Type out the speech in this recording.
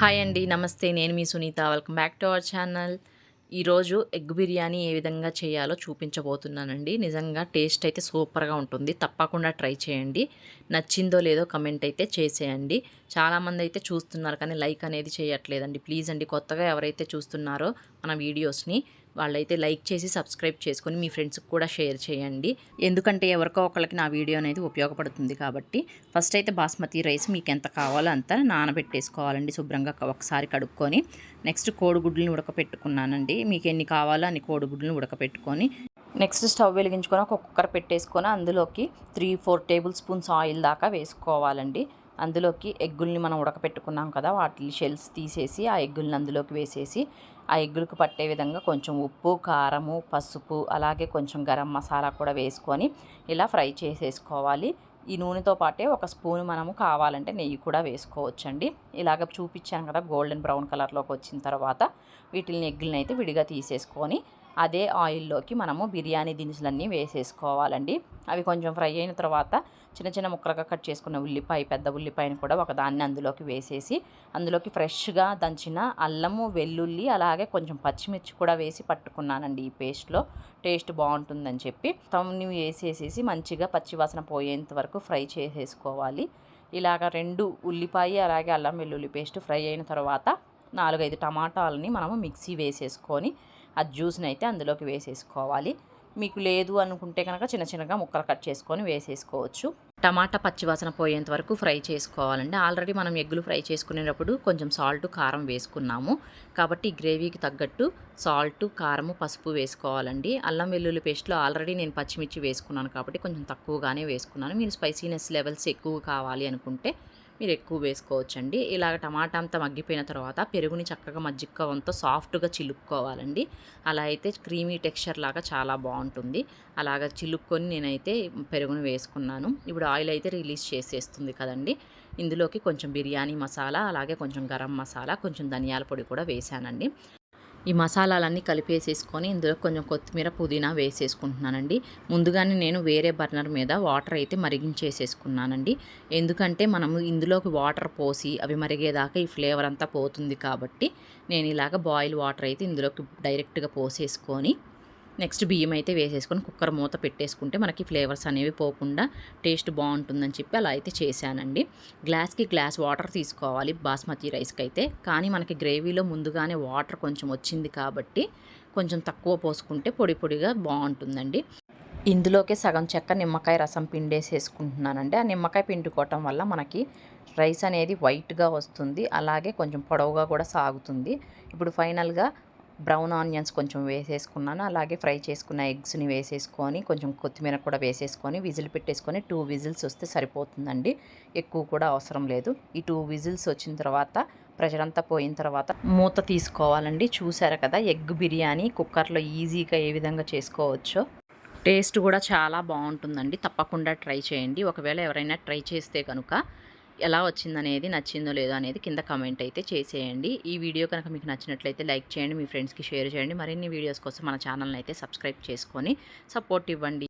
Hi అండి నమస్తే. నేను మీ Sunita. Welcome back to our channel. ఈరోజు ఎగ్ బిర్యానీ ఏ విధంగా చేయాలో చూపించబోతున్నానండి. నిజంగా టేస్ట్ అయితే సూపర్గా ఉంటుంది. తప్పకుండా ట్రై చేయండి. నచ్చిందో లేదో కమెంట్ అయితే చేసేయండి. చాలామంది అయితే చూస్తున్నారు కానీ లైక్ అనేది చేయట్లేదండి. ప్లీజ్ అండి కొత్తగా ఎవరైతే చూస్తున్నారో మన వీడియోస్ని వాళ్ళైతే లైక్ చేసి సబ్స్క్రైబ్ చేసుకొని మీ ఫ్రెండ్స్కి కూడా షేర్ చేయండి. ఎందుకంటే ఎవరికో ఒకరికి నా వీడియో అనేది ఉపయోగపడుతుంది కాబట్టి ఫస్ట్ అయితే బాస్మతి రైస్ మీకు ఎంత కావాలో అంత నానబెట్టేసుకోవాలండి శుభ్రంగా ఒకసారి కడుక్కొని. నెక్స్ట్ కోడిగుడ్లను ఉడకపెట్టుకున్నానండి. మీకు ఎన్ని కావాలో అన్ని కోడిగుడ్లను ఉడకపెట్టుకొని నెక్స్ట్ స్టవ్ వెలిగించుకొని ఒక కుక్కర్ పెట్టేసుకొని అందులోకి three four tablespoons oil దాకా వేసుకోవాలండి. అందులోకి ఎగ్గుల్ని మనం ఉడకపెట్టుకున్నాం కదా వాటిని షెల్స్ తీసేసి ఆ ఎగ్గుల్ని అందులోకి వేసేసి ఆ ఎగ్గులకు పట్టే విధంగా కొంచెం ఉప్పు కారము పసుపు అలాగే కొంచెం గరం మసాలా కూడా వేసుకొని ఇలా ఫ్రై చేసేసుకోవాలి. ఈ నూనెతో పాటే ఒక స్పూన్ మనము కావాలంటే నెయ్యి కూడా వేసుకోవచ్చండి. ఇలాగ చూపించాను కదా గోల్డెన్ బ్రౌన్ కలర్లోకి వచ్చిన తర్వాత వీటిని ఎగ్గులని అయితే విడిగా తీసేసుకొని అదే ఆయిల్లోకి మనము బిర్యానీ దినుసులన్నీ వేసేసుకోవాలండి. అవి కొంచెం ఫ్రై అయిన తర్వాత చిన్న చిన్న ముక్కలుగా కట్ చేసుకున్న ఉల్లిపాయ పెద్ద ఉల్లిపాయను కూడా ఒకదాన్ని అందులోకి వేసేసి అందులోకి ఫ్రెష్గా దంచిన అల్లము వెల్లుల్లి అలాగే కొంచెం పచ్చిమిర్చి కూడా వేసి పట్టుకున్నానండి ఈ పేస్ట్లో. టేస్ట్ బాగుంటుందని చెప్పి తమ్ని వేసేసేసి మంచిగా పచ్చివాసన పోయేంత వరకు ఫ్రై చేసేసుకోవాలి. ఇలాగ రెండు ఉల్లిపాయ అలాగే అల్లం వెల్లుల్లి పేస్ట్ ఫ్రై అయిన తర్వాత నాలుగైదు టమాటాలని మనము మిక్సీ వేసేసుకొని ఆ జ్యూస్ని అయితే అందులోకి వేసేసుకోవాలి. మీకు లేదు అనుకుంటే కనుక చిన్న చిన్నగా ముక్కలు కట్ చేసుకొని వేసేసుకోవచ్చు. టమాటా పచ్చివాసన పోయేంత వరకు ఫ్రై చేసుకోవాలండి. ఆల్రెడీ మనం ఎగ్గులు ఫ్రై చేసుకునేటప్పుడు కొంచెం సాల్ట్ కారం వేసుకున్నాము. కాబట్టి గ్రేవీకి తగ్గట్టు సాల్ట్ కారము పసుపు వేసుకోవాలండి. అల్లం వెల్లుల్లి పేస్ట్లో ఆల్రెడీ నేను పచ్చిమిర్చి వేసుకున్నాను కాబట్టి కొంచెం తక్కువగానే వేసుకున్నాను. మీరు స్పైసీనెస్ లెవెల్స్ ఎక్కువ కావాలి అనుకుంటే మీరు ఎక్కువ వేసుకోవచ్చండి. ఇలాగ టమాటా అంతా మగ్గిపోయిన తర్వాత పెరుగుని చక్కగా మజ్జిక్కవంతో సాఫ్ట్గా చిలుక్కోవాలండి. అలా అయితే క్రీమీ టెక్స్చర్ లాగా చాలా బాగుంటుంది. అలాగ చిలుక్కొని నేనైతే పెరుగును వేసుకున్నాను. ఇప్పుడు ఆయిల్ అయితే రిలీజ్ చేసేస్తుంది కదండి. ఇందులోకి కొంచెం బిర్యానీ మసాలా అలాగే కొంచెం గరం మసాలా కొంచెం ధనియాల పొడి కూడా వేసానండి. ఈ మసాలాలన్నీ కలిపేసేసుకొని ఇందులో కొంచెం కొత్తిమీర పుదీనా వేసేసుకుంటున్నానండి. ముందుగానే నేను వేరే బర్నర్ మీద వాటర్ అయితే మరిగించేసేసుకున్నానండి. ఎందుకంటే మనము ఇందులోకి వాటర్ పోసి అవి మరిగేదాకా ఈ ఫ్లేవర్ అంతా పోతుంది కాబట్టి నేను ఇలాగ బాయిల్ వాటర్ అయితే ఇందులోకి డైరెక్ట్గా పోసేసుకొని నెక్స్ట్ బియ్యం అయితే వేసేసుకొని కుక్కర్ మూత పెట్టేసుకుంటే మనకి ఫ్లేవర్స్ అనేవి పోకుండా టేస్ట్ బాగుంటుందని చెప్పి అలా అయితే చేశానండి. గ్లాస్కి గ్లాస్ వాటర్ తీసుకోవాలి బాస్మతి రైస్కి అయితే. కానీ మనకి గ్రేవీలో ముందుగానే వాటర్ కొంచెం వచ్చింది కాబట్టి కొంచెం తక్కువ పోసుకుంటే పొడి పొడిగా బాగుంటుందండి. ఇందులోకే సగం చెక్క నిమ్మకాయ రసం పిండేసేసుకుంటున్నానండి. ఆ నిమ్మకాయ పిండుకోవటం వల్ల మనకి రైస్ అనేది వైట్గా వస్తుంది. అలాగే కొంచెం పొడవుగా కూడా సాగుతుంది. ఇప్పుడు ఫైనల్గా బ్రౌన్ ఆనియన్స్ కొంచెం వేసేసుకున్నాను. అలాగే ఫ్రై చేసుకున్న ఎగ్స్ని వేసేసుకొని కొంచెం కొత్తిమీర కూడా వేసేసుకొని విజిల్ పెట్టేసుకొని టూ విజిల్స్ వస్తే సరిపోతుందండి. ఎక్కువ కూడా అవసరం లేదు. ఈ టూ విజిల్స్ వచ్చిన తర్వాత ప్రెషర్ అంతా పోయిన తర్వాత మూత తీసుకోవాలండి. చూసారు కదా ఎగ్ బిర్యానీ కుక్కర్లో ఈజీగా ఏ విధంగా చేసుకోవచ్చో. టేస్ట్ కూడా చాలా బాగుంటుందండి. తప్పకుండా ట్రై చేయండి. ఒకవేళ ఎవరైనా ట్రై చేస్తే కనుక ఎలా వచ్చిందనేది నచ్చిందో లేదో అనేది కింద కమెంట్ అయితే చేసేయండి. ఈ వీడియో కనుక మీకు నచ్చినట్లయితే లైక్ చేయండి మీ ఫ్రెండ్స్కి షేర్ చేయండి. మరిన్ని వీడియోస్ కోసం మన ఛానల్ని అయితే సబ్స్క్రైబ్ చేసుకొని సపోర్ట్ ఇవ్వండి.